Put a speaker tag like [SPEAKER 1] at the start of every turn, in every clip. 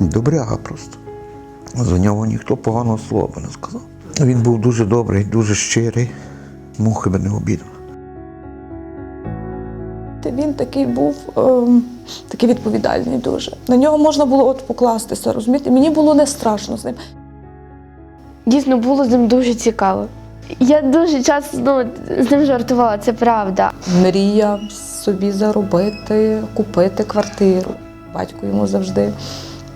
[SPEAKER 1] Добряга просто. За нього ніхто поганого слова не сказав. Він був дуже добрий, дуже щирий, мухи би не обідав.
[SPEAKER 2] Він такий був ем, такий відповідальний дуже. На нього можна було от покластися, розумієте? Мені було не страшно з ним.
[SPEAKER 3] Дійсно було з ним дуже цікаво. Я дуже часто ну, з ним жартувала, це правда.
[SPEAKER 2] Мріяв собі заробити, купити квартиру. Батько йому завжди.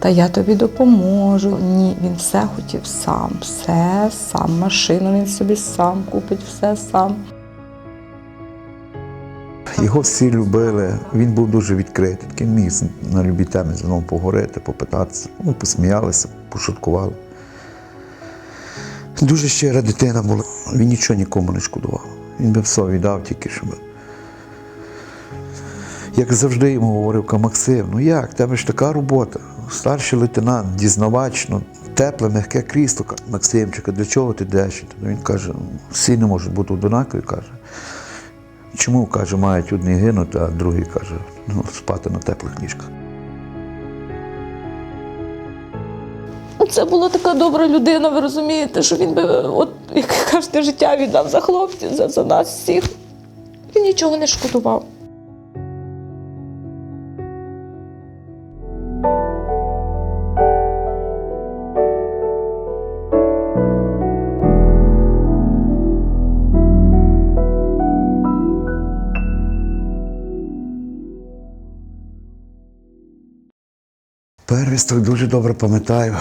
[SPEAKER 2] Та я тобі допоможу. Ні, він все хотів сам, все сам. Машину він собі сам купить, все сам.
[SPEAKER 1] Його всі любили, він був дуже відкритий, такий міг на любі теми з мною поговорити, попитатися. Ми посміялися, пошуткували. Дуже щира дитина була. Він нічого нікому не шкодував. Він би все віддав тільки, щоб. Як завжди йому говорив Максим, ну як, тебе ж така робота. Старший лейтенант, дізнавач, ну, тепле, м'яке крісло. Ка, Максимчика, для чого ти йдеш? Він каже, «Ну, всі не можуть бути однакові, каже. Чому, каже, мають одні гинути, а другий каже, ну, спати на теплих ліжках.
[SPEAKER 2] Це була така добра людина, ви розумієте, що він би, от як кажете, життя віддав за хлопців, за, за нас всіх. Він нічого не шкодував.
[SPEAKER 1] Первісток дуже добре пам'ятаю.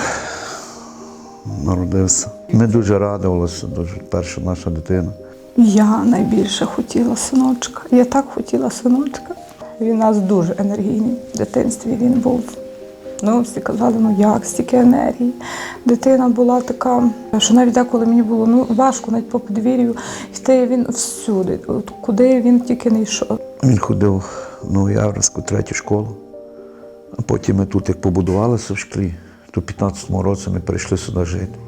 [SPEAKER 1] Народився. Ми дуже радувалися, дуже перша наша дитина.
[SPEAKER 4] Я найбільше хотіла синочка. Я так хотіла синочка. Він у нас дуже енергійний. В дитинстві він був. Ну, всі казали, ну як, стільки енергії. Дитина була така, що навіть деколи мені було ну, важко навіть по подвір'ю йти він всюди, от куди він тільки не йшов.
[SPEAKER 1] Він ходив в Новояврську третю школу. А потім ми тут як побудувалися в шклі, то в 15-му році ми прийшли сюди жити.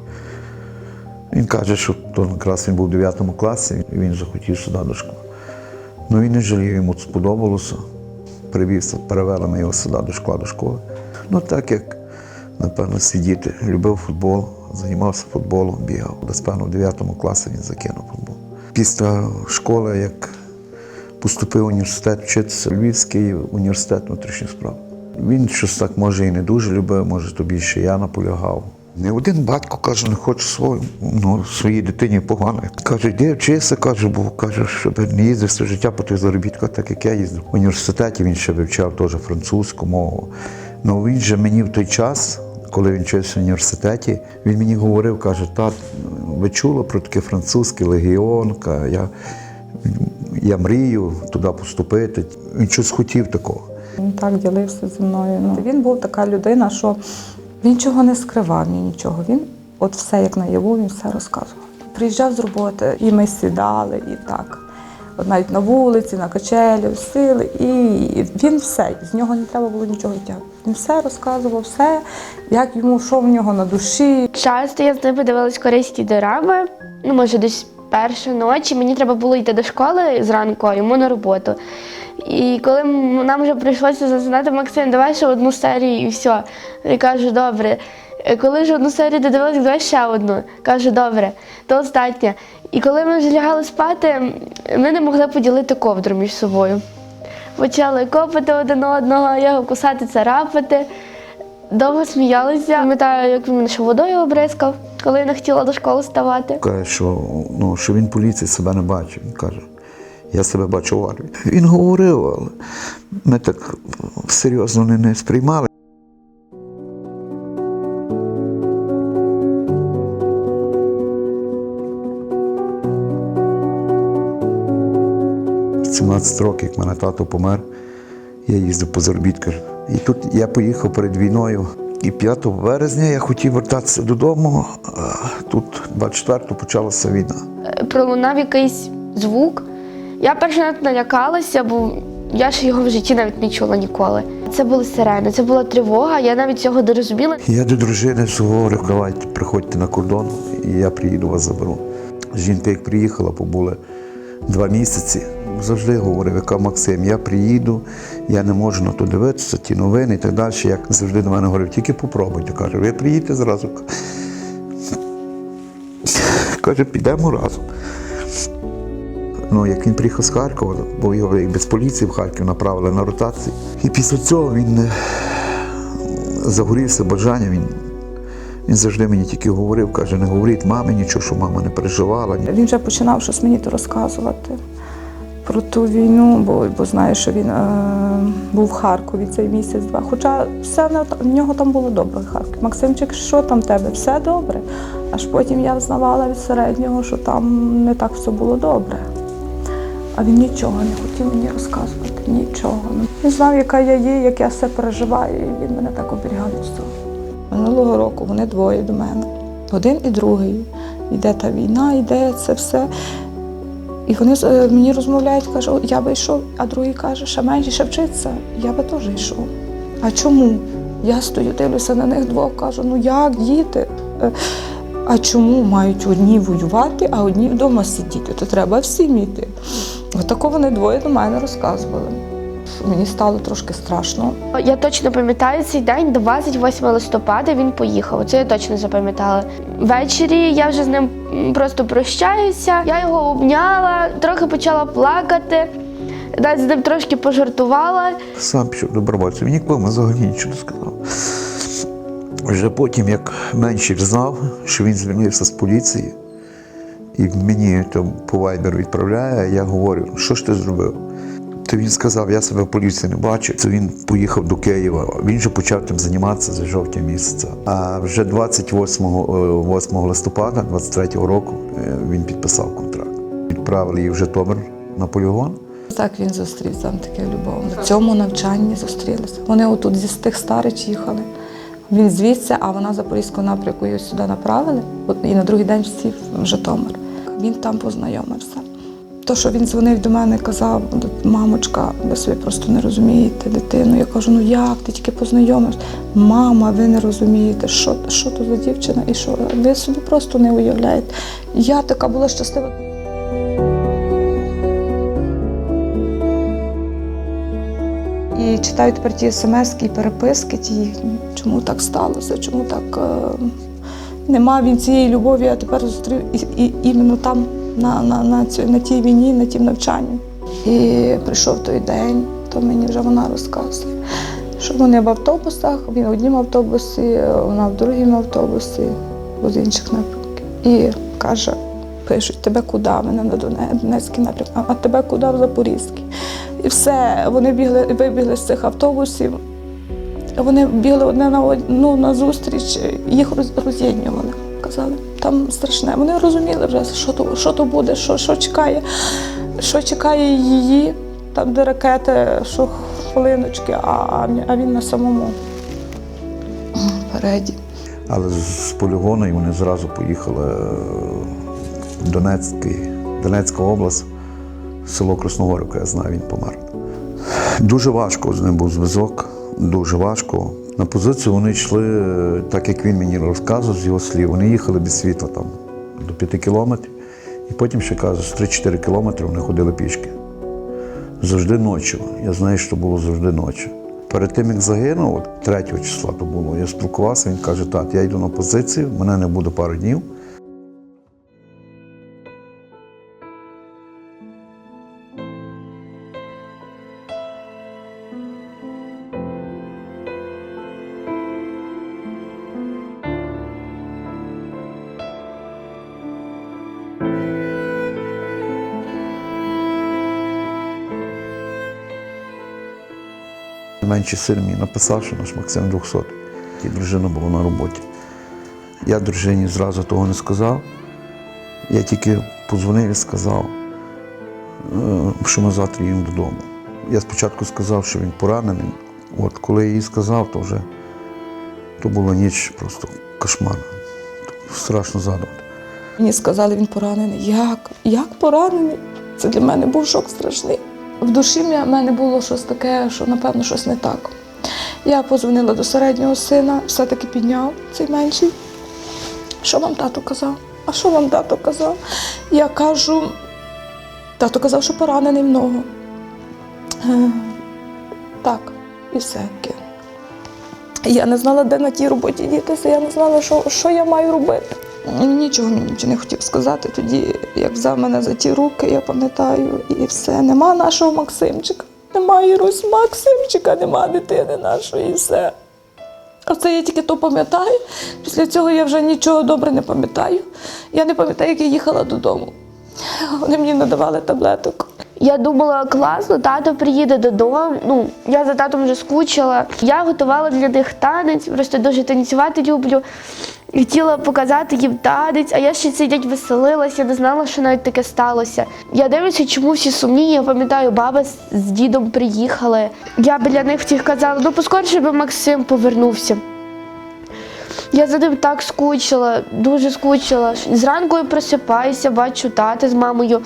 [SPEAKER 1] Він каже, що то якраз він був у 9 класі, і він захотів сюди до школи. Ну він не жалів, йому сподобалося. Привівся, перевели ми його сюди до школи, до школи. Ну так як, напевно, всі діти любив футбол, займався футболом, бігав. Десь, певно, в 9 класі він закинув футбол. Після школи, як поступив в університет вчитися Львівський університет внутрішніх справ. Він щось так може і не дуже любив, може то більше я наполягав. Не один батько каже, не хочу свою, ну, своїй дитині погано. Каже, йди вчися, каже, бо каже, щоб не їздив все життя по тих заробітках, так як я їздив. В університеті він ще вивчав теж французьку мову. Ну він же мені в той час, коли він вчився в університеті, він мені говорив, каже, тат, ви чули про таке французьке легіон? Я, я мрію туди поступити. Він щось хотів такого.
[SPEAKER 4] Він так ділився зі мною. Ну, він був така людина, що він нічого не скривав, ні нічого. Він от все як наяву, він все розказував. Приїжджав з роботи, і ми сідали, і так. От навіть на вулиці, на качелі, сили, і він все, з нього не треба було нічого витягувати. Він все розказував, все, як йому, що в нього на душі.
[SPEAKER 3] Часто я з ними дивилась корисні дорами, ну, може, десь перша ночі. Мені треба було йти до школи зранку, а йому на роботу. І коли нам вже прийшлося засинати, Максим, давай ще одну серію і все. Я кажу, добре. Е, Коли ж одну серію додивилась, давай ще одну. Кажу, добре, то остання. І коли ми вже лягали спати, ми не могли поділити ковдру між собою. Почали копати один одного, його кусати, царапати. Довго сміялися. Пам'ятаю, як він мене ще водою обрискав, коли я не хотіла до школи ставати.
[SPEAKER 1] Каже, що, ну, що він поліції себе не бачив. Він каже, я себе бачу в армії. Він говорив, але ми так серйозно не, не сприймали. В 17 років, як мене тато помер, я їздив по заробітках. І тут я поїхав перед війною. І 5 березня я хотів вертатися додому, а тут 24 почалася війна.
[SPEAKER 3] Е, Пролунав якийсь звук. Я перше навіть налякалася, бо я ж його в житті навіть не чула ніколи. Це були сирени, це була тривога, я навіть цього не розуміла.
[SPEAKER 1] Я до дружини говорив, давайте приходьте на кордон, і я приїду вас заберу. Жінка, як приїхала, побули два місяці. завжди говорив, яка Максим, я приїду, я не можу на то дивитися, ті новини і так далі. Як завжди до мене говорив, тільки попробуйте. Каже, ви приїдете зразу. Каже, підемо разом. Ну, як він приїхав з Харкова, бо його як без поліції в Харків направили на ротацію. І після цього він е, загорівся бажанням. Він, він завжди мені тільки говорив, каже, не говоріть мамі нічого, що мама не переживала.
[SPEAKER 4] Він вже починав щось мені то розказувати про ту війну, бо, бо знає, що він е, був в Харкові цей місяць-два. Хоча все в нього- там було добре в Харкові. Максимчик, що там в тебе? Все добре. Аж потім я взнавала від середнього, що там не так все було добре. Він нічого не хотів мені розказувати, нічого. Він знав, яка я є, як я все переживаю, і він мене так оберігав від всього. Минулого року вони двоє до мене, один і другий. Йде та війна, йде це все. І вони е, мені розмовляють, каже, «О, я би йшов, а другий каже, ще менше ще вчиться, я би теж йшов. А чому? Я стою, дивлюся на них двох, кажу, ну як діти? Е, А чому мають одні воювати, а одні вдома сидіти? То треба всім йти. Отако вони двоє до мене розказували. Мені стало трошки страшно.
[SPEAKER 3] Я точно пам'ятаю цей день, 28 листопада він поїхав. Це я точно запам'ятала. Ввечері я вже з ним просто прощаюся. Я його обняла, трохи почала плакати, навіть з ним трошки пожартувала.
[SPEAKER 1] Сам пішов добровольцем. Він нікому взагалі нічого не сказав. Вже потім, як меншик знав, що він звільнився з поліції, і мені то по вайберу відправляє, я говорю, що ж ти зробив? То він сказав, я себе в поліції не бачу. То він поїхав до Києва. Він вже почав тим займатися з жовтня місяця. А вже 28 е, 8 листопада 23-го року е, він підписав контракт. Відправили її в Житомир на полігон.
[SPEAKER 4] Так він зустрів там таке любов. На цьому навчанні зустрілися. Вони отут зі тих старич їхали. Він звідси, а вона Запорізького напрямку його сюди направили. І на другий день всі в Житомир. Він там познайомився. То, що він дзвонив до мене, казав, мамочка, ви собі просто не розумієте дитину. Я кажу, ну як ти тільки познайомився? Мама, ви не розумієте, що, що то за дівчина і що ви собі просто не уявляєте. Я така була щаслива. І читаю тепер ті смс і переписки, ті. Чому так сталося? Чому так е, нема він цієї любові, а тепер зустрів і, і, іменно там, на, на, на, цю, на тій війні, на тім навчанні. І прийшов той день, то мені вже вона розказує, що вони в автобусах, він в однім автобусі, вона в другому автобусі, з інших напрямків. І каже, пишуть, тебе куди? Мене на Доне- Донецький напрямок, а тебе куди в Запорізький? І все, вони бігли, вибігли з цих автобусів. Вони бігли одне на одну на зустріч, їх роз- роз'єднували. Казали, там страшне. Вони розуміли вже, що то, що то буде, що, що чекає, що чекає її, там, де ракети, що хвилиночки, а, а він- на самому переді.
[SPEAKER 1] Але з з полігону і вони зразу поїхали е, в Донецький, Донецька область, село Красногорівка, я знаю, він помер. Дуже важко з ним був зв'язок, дуже важко. На позицію вони йшли, е, так як він мені розказував з його слів, вони їхали без світла там до 5 кілометрів. І потім ще каже, з 3-4 кілометри вони ходили пішки. Завжди ночі. Я знаю, що було завжди ночі. Перед тим, як загинув, 3 числа то було, я спілкувався, він каже, так, я йду на позицію, мене не буде пару днів. Менший син написав, що наш Максим 200. І дружина була на роботі. Я дружині зразу того не сказав. Я тільки подзвонив і сказав, е, що ми завтра їдемо додому. Я спочатку сказав, що він поранений. От коли я їй сказав, то вже то була ніч просто кошмар. Страшно згадувати.
[SPEAKER 4] Мені сказали, він поранений. Як? Як поранений? Це для мене був шок страшний. В душі в мене було щось таке, що напевно щось не так. Я позвонила до середнього сина, все-таки підняв цей менший. Що вам тато казав? А що вам тато казав? Я кажу, Тато казав, що поранений в ногу. Е, Так, і все. Я не знала, де на тій роботі дітися, я не знала, що, що я маю робити. Нічого мені не хотів сказати. Тоді, як взяв мене за ті руки, я пам'ятаю, і все. Нема нашого Максимчика. Немає Русь Максимчика, нема дитини нашої, і все. Оце я тільки то пам'ятаю. Після цього я вже нічого добре не пам'ятаю. Я не пам'ятаю, як я їхала додому. Вони мені надавали таблеток.
[SPEAKER 3] Я думала, класно, тато приїде додому. Ну, я за татом вже скучила. Я готувала для них танець, просто дуже танцювати люблю. Хотіла показати їм танець, а я ще цей день веселилася, не знала, що навіть таке сталося. Я дивлюся, чому всі сумні. Я пам'ятаю, баба з, дідом приїхали. Я біля них всіх казала, ну поскорше би Максим повернувся. Я за ним так скучила, дуже скучила. Зранку я просипаюся, бачу тата з мамою.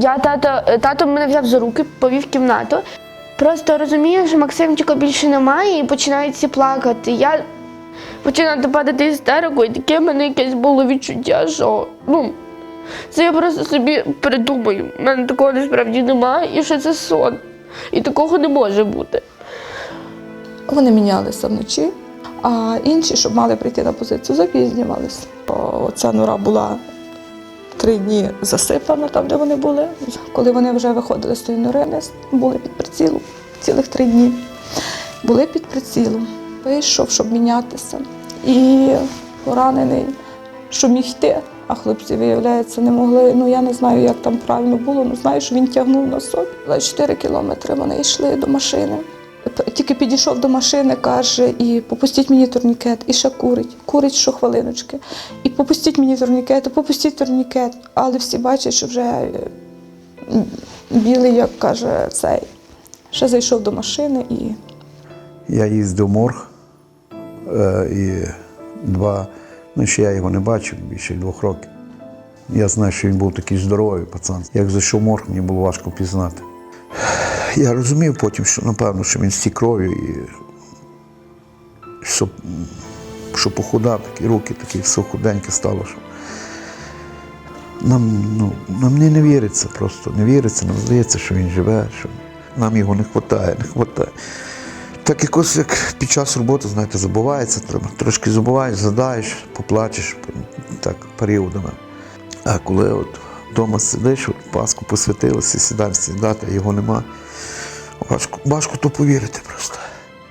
[SPEAKER 3] Я тато, тато мене взяв за руки, повів кімнату. Просто розумію, що Максимчика більше немає і починають всі плакати. Я починаю падати істерику, і таке в мене якесь було відчуття, що ну, це я просто собі придумаю. У мене такого насправді немає, і що це сон. І такого не може бути.
[SPEAKER 4] Вони мінялися вночі, а інші, щоб мали прийти на позицію, запізнювалися. О, Ця нора була три дні засипана там, де вони були. Коли вони вже виходили з тої нори, були під прицілом цілих три дні. Були під прицілом. Вийшов, щоб мінятися. І поранений, що міг йти. А хлопці, виявляється, не могли. Ну я не знаю, як там правильно було, але знаю, що він тягнув на собі. За 4 кілометри вони йшли до машини. Тільки підійшов до машини, каже, і попустіть мені турнікет, і ще курить, курить щохвилиночки. І попустіть мені турнікет, і попустіть турнікет. Але всі бачать, що вже е, білий, як каже, цей. Ще зайшов до машини і
[SPEAKER 1] Я їздив морг е, і два, ну ще я його не бачив більше двох років. Я знаю, що він був такий здоровий пацан. Як зайшов морг, мені було важко впізнати. Я розумів потім, що напевно, що він стік кров'ю і що, що похудав, такі руки такі все худеньке стало. Що... Нам, ну, нам не, не віриться просто, не віриться, нам здається, що він живе, що нам його не вистачає, не вистачає. Так якось як під час роботи, знаєте, забувається, треба трошки забуваєш, задаєш, поплачеш так періодами. А коли от вдома сидиш, от Пасху посвятилося, сідаєш сідати, його нема. Важко, важко то повірити просто.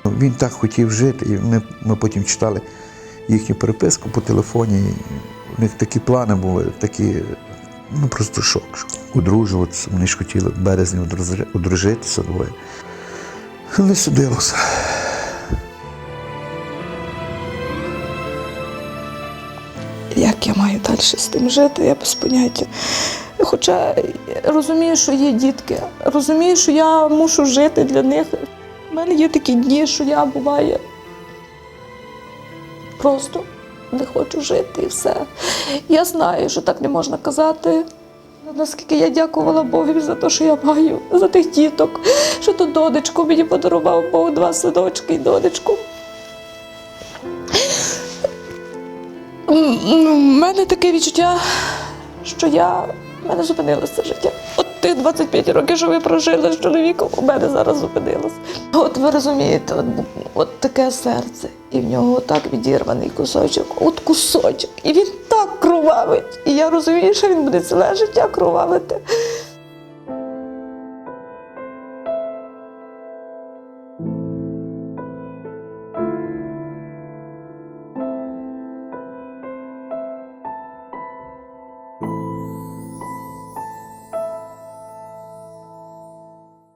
[SPEAKER 1] Він так хотів жити, і ми, ми потім читали їхню переписку по телефоні. і У них такі плани були, такі, ну просто шок. Одружуватися. Вони ж хотіли в березні одружитися двоє. Не судилося.
[SPEAKER 4] як я маю далі з тим жити, я без поняття. Хоча розумію, що є дітки, розумію, що я мушу жити для них. У мене є такі дні, що я буває просто не хочу жити і все. Я знаю, що так не можна казати. Наскільки я дякувала Богу за те, що я маю, за тих діток, що то додечку мені подарував Бог два синочки і додечку. У мене таке відчуття, що я в мене зупинилося життя. От тих 25 років, що ви прожили з чоловіком, у мене зараз зупинилось. От ви розумієте, от, от таке серце, і в нього так відірваний кусочок, от кусочок. І він так кровавить. І я розумію, що він буде ціле життя кровавити.